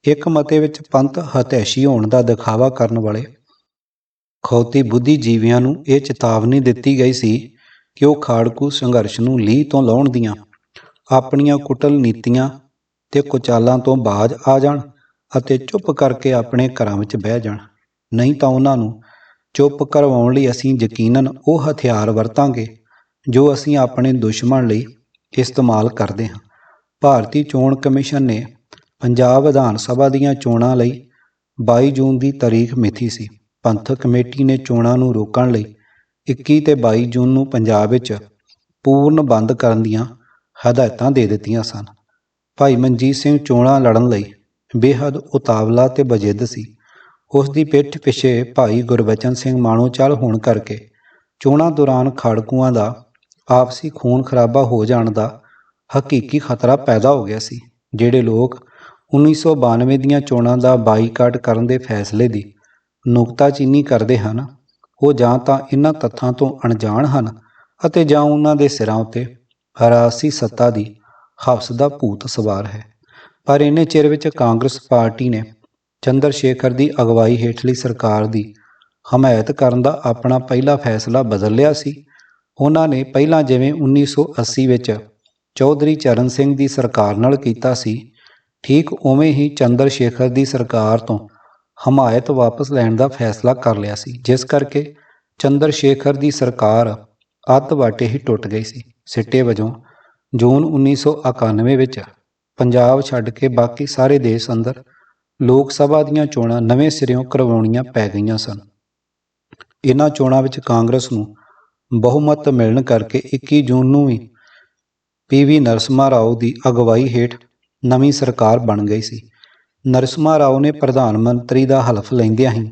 ਇੱਕ ਮਤੇ ਵਿੱਚ ਪੰਥ ਹਤੈਸ਼ੀ ਹੋਣ ਦਾ ਦਿਖਾਵਾ ਕਰਨ ਵਾਲੇ ਖੌਤੀ ਬੁੱਧੀਜੀਵੀਆਂ ਨੂੰ ਇਹ ਚੇਤਾਵਨੀ ਦਿੱਤੀ ਗਈ ਸੀ ਕਿ ਉਹ ਖਾੜਕੂ ਸੰਘਰਸ਼ ਨੂੰ ਲੀਹ ਤੋਂ ਲਾਉਣ ਦੀਆਂ ਆਪਣੀਆਂ ਕੁਟਲ ਨੀਤੀਆਂ ਤੇ ਕੁਚਾਲਾਂ ਤੋਂ ਬਾਜ ਆ ਜਾਣ ਅਤੇ ਚੁੱਪ ਕਰਕੇ ਆਪਣੇ ਘਰਾਂ ਵਿੱਚ ਬਹਿ ਜਾਣ। ਨਹੀਂ ਤਾਂ ਉਹਨਾਂ ਨੂੰ ਚੁੱਪ ਕਰਵਾਉਣ ਲਈ ਅਸੀਂ ਯਕੀਨਨ ਉਹ ਹਥਿਆਰ ਵਰਤਾਂਗੇ ਜੋ ਅਸੀਂ ਆਪਣੇ ਦੁਸ਼ਮਣ ਲਈ ਇਸਤੇਮਾਲ ਕਰਦੇ ਹਾਂ। ਭਾਰਤੀ ਚੋਣ ਕਮਿਸ਼ਨ ਨੇ ਪੰਜਾਬ ਵਿਧਾਨ ਸਭਾ ਦੀਆਂ ਚੋਣਾਂ ਲਈ 22 ਜੂਨ ਦੀ ਤਾਰੀਖ ਮਿਥੀ ਸੀ। ਪੰਥਕ ਕਮੇਟੀ ਨੇ ਚੋਣਾਂ ਨੂੰ ਰੋਕਣ ਲਈ 21 ਤੇ 22 ਜੂਨ ਨੂੰ ਪੰਜਾਬ ਵਿੱਚ ਪੂਰਨ ਬੰਦ ਕਰਨ ਦੀਆਂ ਹਦਾਇਤਾਂ ਦੇ ਦਿੱਤੀਆਂ ਸਨ। ਭਾਈ ਮਨਜੀਤ ਸਿੰਘ ਚੋਣਾਂ ਲੜਨ ਲਈ ਬੇਹੱਦ ਉਤਾਵਲਾ ਤੇ ਬਜਿੱਦ ਸੀ। ਉਸ ਦੀ ਪਿੱਠ ਪਿੱਛੇ ਭਾਈ ਗੁਰਬਚਨ ਸਿੰਘ ਮਾਣੋਚਲ ਹੋਣ ਕਰਕੇ ਚੋਣਾਂ ਦੌਰਾਨ ਖੜਕੂਆਂ ਦਾ ਆਪਸੀ ਖੂਨ ਖਰਾਬਾ ਹੋ ਜਾਣ ਦਾ ਹਕੀਕੀ ਖਤਰਾ ਪੈਦਾ ਹੋ ਗਿਆ ਸੀ, ਜਿਹੜੇ ਲੋਕ 1992 ਦੀਆਂ ਚੋਣਾਂ ਦਾ ਬਾਈਕਾਟ ਕਰਨ ਦੇ ਫੈਸਲੇ ਦੀ ਨੁਕਤਾਚੀਨੀ ਕਰਦੇ ਹਨ। ਉਹ ਜਾਂ ਤਾਂ ਇਹਨਾਂ ਤੱਥਾਂ ਤੋਂ ਅਣਜਾਣ ਹਨ ਅਤੇ ਜਾਂ ਉਹਨਾਂ ਦੇ ਸਿਰਾਂ ਉੱਤੇ ਹਰਾਸੀ ਸੱਤਾ ਦੀ ਹਵਸ ਦਾ ਭੂਤ ਸਵਾਰ ਹੈ। ਪਰ ਇੰਨੇ ਚਿਰ ਵਿੱਚ ਕਾਂਗਰਸ ਪਾਰਟੀ ਨੇ ਚੰਦਰ ਸ਼ੇਖਰ ਦੀ ਅਗਵਾਈ ਹੇਠਲੀ ਸਰਕਾਰ ਦੀ ਹਮਾਇਤ ਕਰਨ ਦਾ ਆਪਣਾ ਪਹਿਲਾ ਫੈਸਲਾ ਬਦਲ ਲਿਆ ਸੀ। ਉਹਨਾਂ ਨੇ ਪਹਿਲਾਂ ਜਿਵੇਂ 1980 ਵਿੱਚ ਚੌਧਰੀ ਚਰਨ ਸਿੰਘ ਦੀ ਸਰਕਾਰ ਨਾਲ ਕੀਤਾ ਸੀ ਠੀਕ ਉਵੇਂ ਹੀ ਚੰਦਰ ਸ਼ੇਖਰ ਦੀ ਸਰਕਾਰ ਤੋਂ ਹਮਾਇਤ ਵਾਪਸ ਲੈਣ ਦਾ ਫੈਸਲਾ ਕਰ ਲਿਆ ਸੀ, ਜਿਸ ਕਰਕੇ ਚੰਦਰ ਸ਼ੇਖਰ ਦੀ ਸਰਕਾਰ ਅੱਧ ਵਾਟੇ ਹੀ ਟੁੱਟ ਗਈ ਸੀ। ਸਿੱਟੇ ਵਜੋਂ ਜੂਨ 1991 ਵਿੱਚ ਪੰਜਾਬ ਛੱਡ ਕੇ ਬਾਕੀ ਸਾਰੇ ਦੇਸ਼ ਅੰਦਰ ਲੋਕ ਸਭਾ ਦੀਆਂ ਚੋਣਾਂ ਨਵੇਂ ਸਿਰਿਓਂ ਕਰਵਾਉਣੀਆਂ ਪੈ ਗਈਆਂ ਸਨ। ਇਹਨਾਂ ਚੋਣਾਂ ਵਿੱਚ ਕਾਂਗਰਸ ਨੂੰ ਬਹੁਮਤ ਮਿਲਣ ਕਰਕੇ 21 ਜੂਨ ਨੂੰ ਵੀ ਪੀਵੀ ਨਰਸਿਮਹਾ ਰਾਓ ਦੀ ਅਗਵਾਈ ਹੇਠ ਨਵੀਂ ਸਰਕਾਰ ਬਣ ਗਈ ਸੀ। ਨਰਸਿਮਹਾ ਰਾਓ ਨੇ ਪ੍ਰਧਾਨ ਮੰਤਰੀ ਦਾ ਹਲਫ ਲੈਂਦਿਆਂ ਹੀ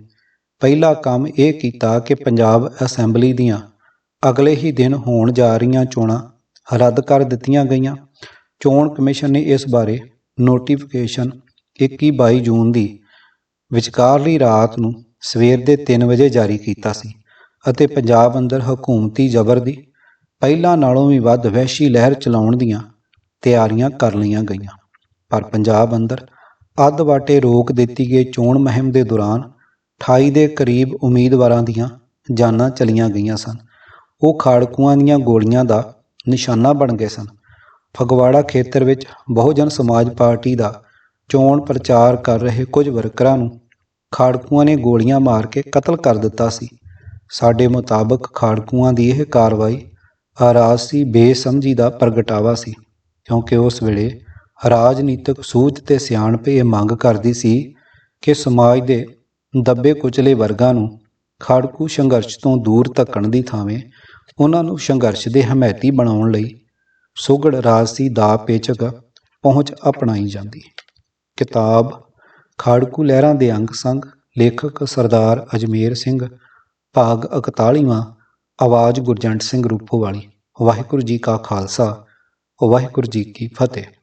ਪਹਿਲਾ ਕੰਮ ਇਹ ਕੀਤਾ ਕਿ ਪੰਜਾਬ ਅਸੈਂਬਲੀ ਦੀਆਂ ਅਗਲੇ ਹੀ ਦਿਨ ਹੋਣ ਜਾ ਰਹੀਆਂ ਚੋਣਾਂ ਰੱਦ ਕਰ ਦਿੱਤੀਆਂ ਗਈਆਂ। ਚੋਣ ਕਮਿਸ਼ਨ ਨੇ ਇਸ ਬਾਰੇ ਨੋਟੀਫਿਕੇਸ਼ਨ 21-22 ਜੂਨ ਦੀ ਵਿਚਕਾਰਲੀ ਰਾਤ ਨੂੰ ਸਵੇਰ ਦੇ 3 ਵਜੇ ਜਾਰੀ ਕੀਤਾ ਸੀ ਅਤੇ ਪੰਜਾਬ ਅੰਦਰ ਹਕੂਮਤੀ ਜ਼ਬਰ ਦੀ ਪਹਿਲਾਂ ਨਾਲੋਂ ਵੀ ਵੱਧ ਵਹਿਸ਼ੀ ਲਹਿਰ ਚਲਾਉਣ ਦੀਆਂ ਤਿਆਰੀਆਂ ਕਰ ਲਈਆਂ ਗਈਆਂ। ਪਰ ਪੰਜਾਬ ਅੰਦਰ ਅੱਧ ਵਾਟੇ ਰੋਕ ਦਿੱਤੀ ਗਈ ਚੋਣ ਮੁਹਿੰਮ ਦੇ ਦੌਰਾਨ 28 ਦੇ ਕਰੀਬ ਉਮੀਦਵਾਰਾਂ ਦੀਆਂ ਜਾਨਾਂ ਚਲੀਆਂ ਗਈਆਂ ਸਨ। ਉਹ ਖਾੜਕੂਆਂ ਦੀਆਂ ਗੋਲੀਆਂ ਦਾ ਨਿਸ਼ਾਨਾ ਬਣ ਗਏ ਸਨ। ਫਗਵਾੜਾ ਖੇਤਰ ਵਿੱਚ ਬਹੁਜਨ ਸਮਾਜ ਪਾਰਟੀ ਦਾ ਚੋਣ ਪ੍ਰਚਾਰ ਕਰ ਰਹੇ ਕੁਝ ਵਰਕਰਾਂ ਨੂੰ ਖਾੜਕੂਆਂ ਨੇ ਗੋਲੀਆਂ ਮਾਰ ਕੇ ਕਤਲ ਕਰ ਦਿੱਤਾ ਸੀ। ਸਾਡੇ ਮੁਤਾਬਕ ਖਾੜਕੂਆਂ ਦੀ ਇਹ ਕਾਰਵਾਈ ਰਾਜਸੀ ਬੇਸਮਝੀ ਦਾ ਪ੍ਰਗਟਾਵਾ ਸੀ, ਕਿਉਂਕਿ ਉਸ ਵੇਲੇ ਰਾਜਨੀਤਿਕ ਸੂਝ ਤੇ ਸਿਆਣਪ ਇਹ ਮੰਗ ਕਰਦੀ ਸੀ ਕਿ ਸਮਾਜ ਦੇ ਦੱਬੇ ਕੁਚਲੇ ਵਰਗਾਂ ਨੂੰ ਖਾੜਕੂ ਸੰਘਰਸ਼ ਤੋਂ ਦੂਰ ਧੱਕਣ ਦੀ ਥਾਵੇਂ ਉਹਨਾਂ ਨੂੰ ਸੰਘਰਸ਼ ਦੇ ਹਮਾਇਤੀ ਬਣਾਉਣ ਲਈ ਸੁਗੜ ਰਾਜਸੀ ਦਾ ਪੇਚਕ ਪਹੁੰਚ ਅਪਣਾਈ ਜਾਂਦੀ। ਕਿਤਾਬ, ਖਾੜਕੂ ਲਹਿਰਾਂ ਦੇ ਅੰਗ ਸੰਗ, ਲੇਖਕ ਸਰਦਾਰ ਅਜਮੇਰ ਸਿੰਘ, ਭਾਗ 41ਵਾਂ ਆਵਾਜ਼ ਗੁਰਜੰਟ ਸਿੰਘ ਰੂਪੋਵਾਲੀ ਵਾਹਿਗੁਰੂ ਜੀ ਕਾ ਖਾਲਸਾ, ਵਾਹਿਗੁਰੂ ਜੀ ਕੀ ਫਤਿਹ।